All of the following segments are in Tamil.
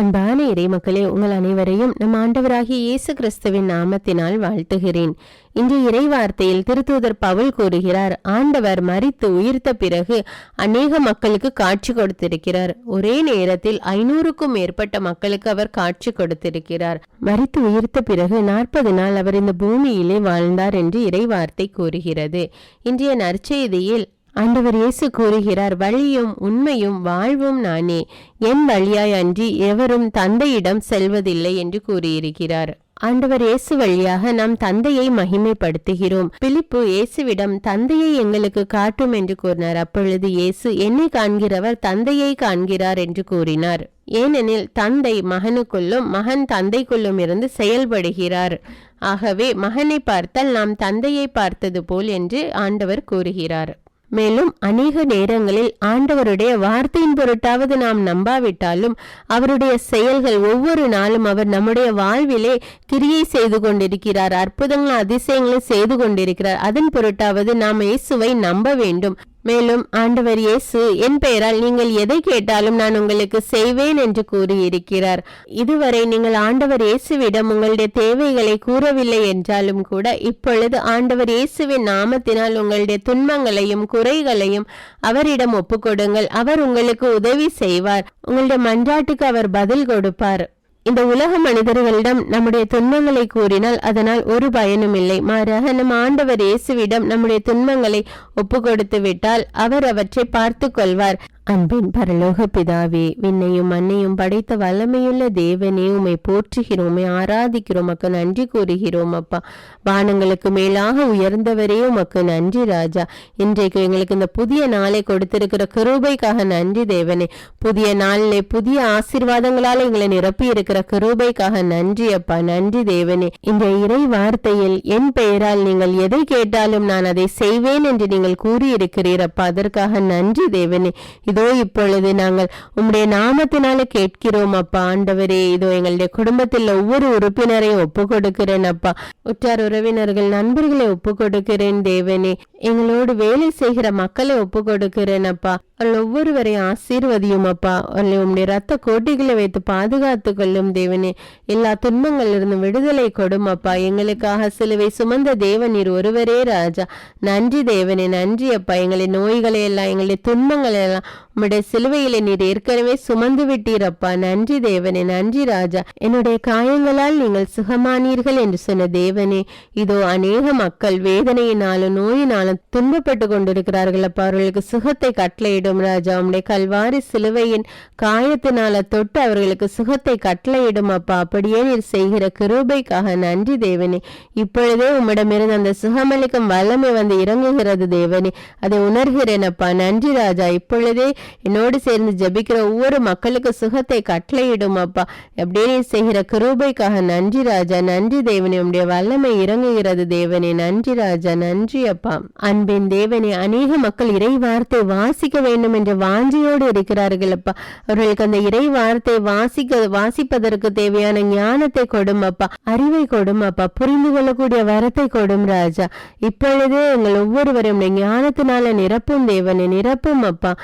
அன்பான இறைமக்களே உங்கள் அனைவரையும் நம் ஆண்டவராகிய இயேசு கிறிஸ்துவின் நாமத்தினால் வாழ்த்துகிறேன். இன்று இறைவார்த்தையில் திருத்தூதர் பவுல் கூறுகிறார் ஆண்டவர் மறித்து உயிர்த்த பிறகு அநேக மக்களுக்கு காட்சி கொடுத்திருக்கிறார். ஒரே நேரத்தில் ஐநூறுக்கும் மேற்பட்ட மக்களுக்கு அவர் காட்சி கொடுத்திருக்கிறார். மரித்து உயிர்த்த பிறகு நாற்பது நாள் அவர் இந்த பூமியிலே வாழ்ந்தார் என்று இறைவார்த்தை கூறுகிறது. இன்றைய நற்செய்தியில் ஆண்டவர் இயேசு கூறுகிறார் வழியும் உண்மையும் வாழ்வும் நானே. என் வழியாய் அன்றி எவரும் தந்தையிடம் செல்வதில்லை என்று கூறியிருக்கிறார். ஆண்டவர் இயேசு வழியாக நாம் தந்தையை மகிமைப்படுத்துகிறோம். பிலிப்பு இயேசுவிடம் தந்தையை எங்களுக்கு காட்டும் என்று கூறினார். அப்பொழுது இயேசு என்னை காண்கிறவர் தந்தையை காண்கிறார் என்று கூறினார். ஏனெனில் தந்தை மகனுக்குள்ளும் மகன் தந்தைக்குள்ளும் இருந்து செயல்படுகிறார். ஆகவே மகனை பார்த்தால் நாம் தந்தையை பார்த்தது போல் என்று ஆண்டவர் கூறுகிறார். மேலும் அநேக நேரங்களில் ஆண்டவருடைய வார்த்தையின் பொருட்டாவது நாம் நம்பாவிட்டாலும் அவருடைய செயல்கள் ஒவ்வொரு நாளும் அவர் நம்முடைய வாழ்விலே கிரியை செய்து கொண்டிருக்கிறார். அற்புதங்கள் அதிசயங்களை செய்து கொண்டிருக்கிறார். அதன் பொருட்டாவது நாம் இயேசுவை நம்ப வேண்டும். மேலும் ஆண்டவர் இயேசு என் பெயரால் நீங்கள் எதை கேட்டாலும் நான் உங்களுக்கு செய்வேன் என்று கூறியிருக்கிறார். இதுவரை நீங்கள் ஆண்டவர் இயேசுவிடம் உங்களுடைய தேவைகளை கூறவில்லை என்றாலும் கூட இப்பொழுது ஆண்டவர் இயேசுவின் நாமத்தினால் உங்களுடைய துன்பங்களையும் குறைகளையும் அவரிடம் ஒப்புக்கொடுங்கள். அவர் உங்களுக்கு உதவி செய்வார். உங்களுடைய மன்றாட்டுக்கு அவர் பதில் கொடுப்பார். இந்த உலக மனிதர்களிடம் நம்முடைய துன்பங்களை கூறினால் அதனால் ஒரு பயனும் இல்லை. மாறாக நம் ஆண்டவர் இயேசுவிடம் நம்முடைய துன்பங்களை ஒப்பு கொடுத்து விட்டால் அவர் அவற்றை பார்த்து கொள்வார். அன்பின் பரலோக பிதாவே விண்ணையும் மண்ணையும் படைத்த வல்லமையுள்ள தேவனே உமை போற்றுகிறோமே ஆராதிக்கிறோம் உமக்கு நன்றி கூறுகிறோம் அப்பா. வானங்களுக்கு மேலாக உயர்ந்தவரே உமக்கு நன்றி ராஜா. இன்றைக்கு எங்களுக்கு இந்த புதிய நாளை கொடுத்திருக்கிற கிருபைக்காக நன்றி தேவனே. புதிய நாளிலே புதிய ஆசீர்வாதங்களால எங்களை நிரப்பி இருக்கிற கிருபைக்காக நன்றி அப்பா. நன்றி தேவனே. இந்த இறை வார்த்தையில் என் பெயரால் நீங்கள் எதை கேட்டாலும் நான் அதை செய்வேன் என்று நீங்கள் கூறியிருக்கிறீர் அப்பா. அதற்காக நன்றி தேவனே. இது இப்பொழுது நாங்கள் உம்முடைய நாமத்தினால கேட்கிறோம் அப்பா. ஆண்டவரே இதோ எங்களுடைய குடும்பத்தில் ஒவ்வொரு உறுப்பினரையும் ஒப்பு கொடுக்கிறேன் அப்பா. உற்றார் உறவினர்கள் நண்பர்களை ஒப்பு கொடுக்கிறேன் தேவனே. எங்களோடு வேலை செய்கிற மக்களை ஒப்பு கொடுக்கிறேன் அப்பா. அவள் ஒவ்வொருவரையும் ஆசீர்வதியும் அப்பா. அவளை உம்முடைய ரத்த கோட்டைகளை வைத்து பாதுகாத்து கொள்ளும் தேவனே. எல்லா துன்பங்களிலிருந்து விடுதலை கொடும் அப்பா. எங்களுக்காக சிலுவை சுமந்த தேவன் நீர் ஒருவரே ராஜா. நன்றி தேவனே. நன்றி அப்பா. எங்களுடைய நோய்களை எல்லாம் எங்களுடைய துன்பங்களை எல்லாம் உம்முடைய சிலுவையில நீர் ஏற்கனவே சுமந்து விட்டீரப்பா. நன்றி தேவனே நன்றி ராஜா. என்னுடைய காயங்களால் நீங்கள் சுகமானீர்கள் என்று சொன்ன தேவனே. இதோ அநேக மக்கள் வேதனையினாலும் நோயினாலும் துன்பப்பட்டு கொண்டிருக்கிறார்கள் அப்பா. அவர்களுக்கு சுகத்தை கட்டளையிடும் ராஜா. உம்முடைய கல்வாரி சிலுவையின் காயத்தினால தொட்டு அவர்களுக்கு சுகத்தை கட்டளையிடும் அப்பா. அப்படியே நீர் செய்கிற கிருபைக்காக நன்றி தேவனே. இப்பொழுதே உம்மிடமிருந்து அந்த சுகமளிக்கும் வல்லமை வந்து இறங்குகிறது தேவனே. அதை உணர்கிறேன் அப்பா. நன்றி ராஜா. இப்பொழுதே என்னோடு சேர்ந்து ஜபிக்கிற ஒவ்வொரு மக்களுக்கு சுகத்தை கட்டளையிடும் அப்பா. எப்படியே செய்கிற கிருபைக்காக நன்றி ராஜா நன்றி தேவனே. உடைய வல்லமை இறங்குகிறது தேவனே. நன்றி ராஜா நன்றி அப்பா. அன்பின் தேவனே அநேக மக்கள் இறை வார்த்தை வாசிக்க வேண்டும் என்ற வாஞ்சியோடு இருக்கிறார்கள் அப்பா. அவர்களுக்கு அந்த இறை வார்த்தை வாசிக்க வாசிப்பதற்கு தேவையான ஞானத்தை கொடும் அப்பா. அறிவை கொடும் அப்பா. புரிந்து கொள்ளக்கூடிய வரத்தை கொடும் ராஜா. இப்பொழுதே எங்கள் ஒவ்வொருவரும் ஞானத்தினால நிரப்பும் தேவனை நிரப்பும் அப்பா.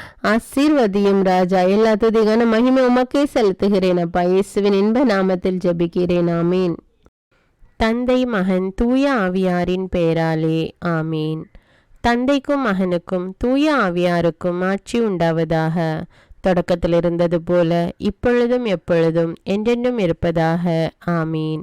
ஆசீர்வதியும் ராஜா. எல்லா துதிகான மகிமை உமக்கே செலுத்துகிறேன் அப்பா. இயேசுவின் இன்ப நாமத்தில் ஜெபிக்கிறேன். ஆமீன். தந்தை மகன் தூய ஆவியாரின் பெயராலே. ஆமீன். தந்தைக்கும் மகனுக்கும் தூய ஆவியாருக்கும் ஆட்சி உண்டாவதாக. தொடக்கத்தில் இருந்தது போல இப்பொழுதும் எப்பொழுதும் என்றென்றும் இருப்பதாக. ஆமீன்.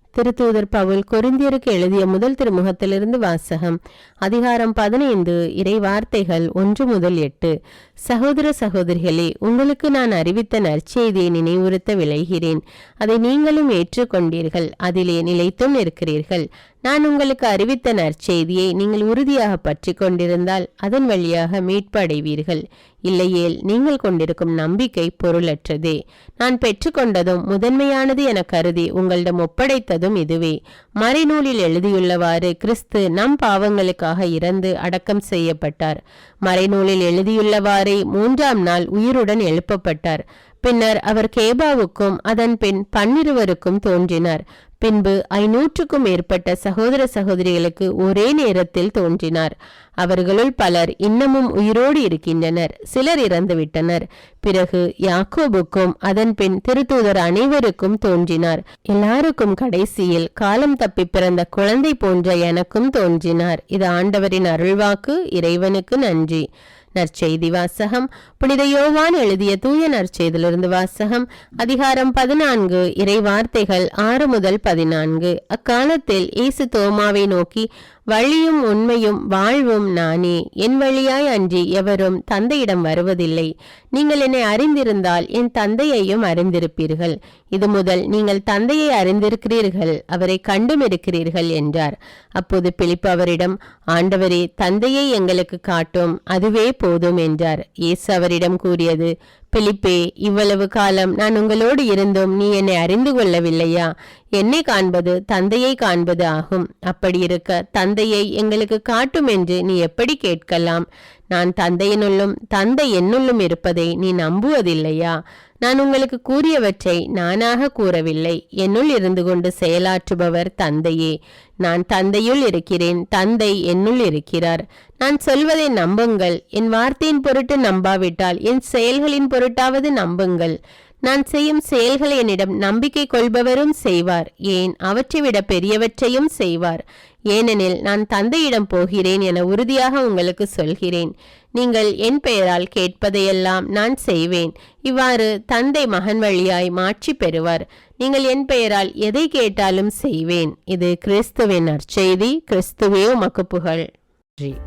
திருத்தூதர் பவுல் கொரிந்தியருக்கு எழுதிய முதல் திருமுகத்திலிருந்து வாசகம். அதிகாரம் பதினைந்து இறை வார்த்தைகள் ஒன்று முதல் எட்டு. சகோதர சகோதரிகளே உங்களுக்கு நான் அறிவித்த நற்செய்தியை நினைவுறுத்த விளைகிறேன் அதை நீங்களும் ஏற்றுக்கொண்டீர்கள். அதிலே நிலைத்தும் இருக்கிறீர்கள் நான் உங்களுக்கு அறிவித்த நற்செய்தியை நீங்கள் உறுதியாக பற்றி கொண்டிருந்தால் அதன் வழியாக மீட்பு அடைவீர்கள் இல்லையேல் நீங்கள் கொண்டிருக்கும் நம்பிக்கை பொருளற்றதே. நான் பெற்றுக்கொண்டதும் முதன்மையானது என கருதி உங்களிடம் ஒப்படைத்ததும் இதுவே. மறைநூலில் எழுதியுள்ளவாறு கிறிஸ்து நம் பாவங்களுக்காக இறந்து அடக்கம் செய்யப்பட்டார். மறைநூலில் எழுதியுள்ளவாறே மூன்றாம் நாள் உயிருடன் எழுப்பப்பட்டார். பின்னர் அவர் கேபாவுக்கும் அதன் பின் பன்னிருவருக்கும் தோன்றினார். பின்பு ஐநூற்றுக்கும் மேற்பட்ட சகோதர சகோதரிகளுக்கு ஒரே நேரத்தில் தோன்றினார். அவர்களுள் பலர் இன்னமும் உயிரோடு இருக்கின்றனர். சிலர் இறந்துவிட்டனர். பிறகு யாக்கோபுக்கும் அதன் பின் திருத்தூதர் அனைவருக்கும் தோன்றினார். எல்லாருக்கும் கடைசியில் காலம் தப்பி பிறந்த குழந்தை போன்ற எனக்கும் தோன்றினார். இது ஆண்டவரின் அருள்வாக்கு இறைவனுக்கு நன்றி. நற்செய்தி வாசகம். புனித யோவான் எழுதிய தூய நற்செய்திலிருந்து வாசகம். அதிகாரம் பதினான்கு இறை வார்த்தைகள் ஆறு முதல் பதினான்கு. அக்காலத்தில் இயேசு தோமாவை நோக்கி வழியும் உண்மையும் வாழ்வும் நானே. என் வழியாய் அன்றி எவரும் தந்தையிடம் வருவதில்லை. நீங்கள் என்னை அறிந்திருந்தால் என் தந்தையையும் அறிந்திருப்பீர்கள். இது முதல் நீங்கள் தந்தையை அறிந்திருக்கிறீர்கள் அவரை கண்டும் இருக்கிறீர்கள் என்றார். அப்போது பிலிப்பு அவரிடம் ஆண்டவரே தந்தையை எங்களுக்கு காட்டும் அதுவே போதும் என்றார். இயேசு அவரிடம் கூறியது பிலிப்பே இவ்வளவு காலம் நான் உங்களோடு இருந்தும் நீ என்னை அறிந்து கொள்ளவில்லையா? என்னை காண்பது தந்தையை காண்பது ஆகும். அப்படி இருக்க தந்தையை எங்களுக்கு காட்டும் என்று நீ எப்படி கேட்கலாம்? நான் தந்தையினுள்ளும் தந்தை என்னுள்ளும் இருப்பதை நீ நம்புவதில்லையா? நான் உங்களுக்கு கூறியவற்றை நானாக கூறவில்லை. என்னுள் இருந்து கொண்டு செயலாற்றுபவர் தந்தையே. நான் தந்தையுள் இருக்கிறேன் தந்தை என்னுள் இருக்கிறார். நான் சொல்வதை நம்புங்கள். என் வார்த்தையின் பொருட்டு நம்பாவிட்டால் என் செயல்களின் பொருட்டாவது நம்புங்கள். நான் செய்யும் செயல்களை என்னிடம் நம்பிக்கை கொள்பவரும் செய்வார். ஏன்? அவற்றை விட பெரியவற்றையும் செய்வார். ஏனெனில் நான் தந்தையிடம் போகிறேன் என உறுதியாக உங்களுக்கு சொல்கிறேன். நீங்கள் என் பெயரால் கேட்பதையெல்லாம் நான் செய்வேன். இவ்வாறு தந்தை மகன் வழியாய் மாற்றி பெறுவார். நீங்கள் என் பெயரால் எதை கேட்டாலும் செய்வேன். இது கிறிஸ்துவின் நற்செய்தி. கிறிஸ்துவே உமக்கு புகழ். நன்றி.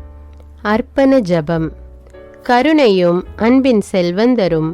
அர்ப்பண ஜபம். கருணையும் அன்பின் செல்வந்தரும்